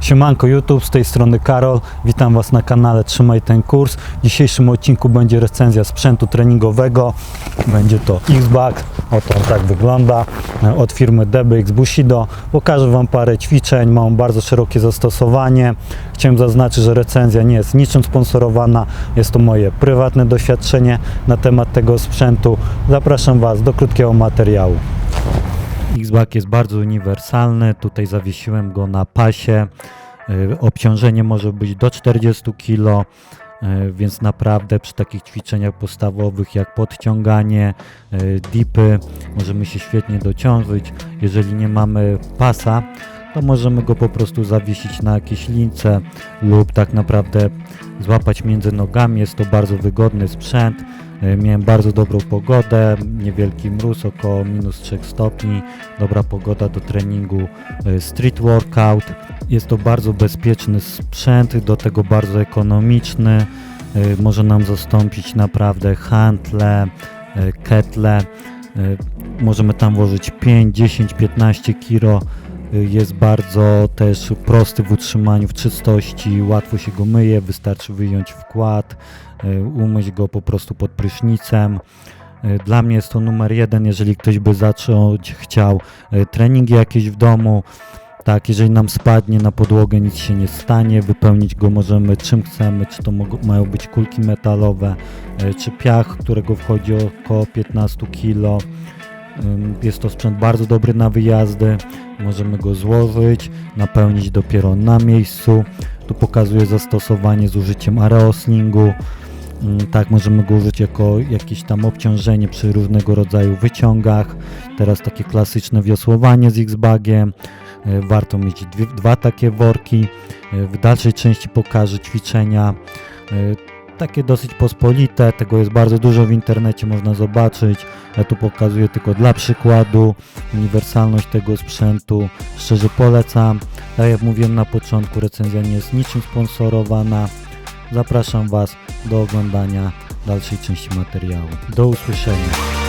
Siemanko YouTube, z tej strony Karol. Witam Was na kanale Trzymaj ten kurs. W dzisiejszym odcinku będzie recenzja sprzętu treningowego. Będzie to X-Bag, oto on tak wygląda, e, od firmy DBX Bushido. Pokażę Wam parę ćwiczeń, mam bardzo szerokie zastosowanie. Chciałem zaznaczyć, że recenzja nie jest niczym sponsorowana, jest to moje prywatne doświadczenie na temat tego sprzętu. Zapraszam Was do krótkiego materiału. X-Bag jest bardzo uniwersalny. Tutaj zawiesiłem go na pasie. Y, Obciążenie może być do 40 kg, więc naprawdę przy takich ćwiczeniach podstawowych jak podciąganie, y, dipy możemy się świetnie dociążyć. Jeżeli nie mamy pasa, to możemy go po prostu zawiesić na jakieś lince lub tak naprawdę złapać między nogami. Jest to bardzo wygodny sprzęt. Y, Miałem bardzo dobrą pogodę, niewielki mróz, około minus 3 stopni, dobra pogoda do treningu y, street workout. Jest to bardzo bezpieczny sprzęt, do tego bardzo ekonomiczny. Y, Może nam zastąpić naprawdę hantle, ketle. Możemy tam włożyć 5, 10, 15 kg. Jest bardzo też prosty w utrzymaniu, w czystości, łatwo się go myje, wystarczy wyjąć wkład, y, umyć go po prostu pod prysznicem. Y, Dla mnie jest to numer jeden, jeżeli ktoś by zacząć chciał y, treningi jakieś w domu. Tak, jeżeli nam spadnie na podłogę, nic się nie stanie. Wypełnić go możemy czym chcemy, czy to mają być kulki metalowe, czy piach, którego wchodzi około 15 kg. Jest to sprzęt bardzo dobry na wyjazdy. Możemy go złożyć, napełnić dopiero na miejscu. Tu pokazuje zastosowanie z użyciem aeroslingu. Ym, Tak, możemy go użyć jako jakieś tam obciążenie przy różnego rodzaju wyciągach. Teraz takie klasyczne wiosłowanie z X-Bagiem. E, Warto mieć dwie, dwa takie worki. E, W dalszej części pokażę ćwiczenia. Takie dosyć pospolite, tego jest bardzo dużo w internecie, można zobaczyć. Ja tu pokazuję tylko dla przykładu uniwersalność tego sprzętu. Szczerze polecam. Tak jak mówiłem na początku, recenzja nie jest niczym sponsorowana. Zapraszam Was do oglądania dalszej części materiału. Do usłyszenia.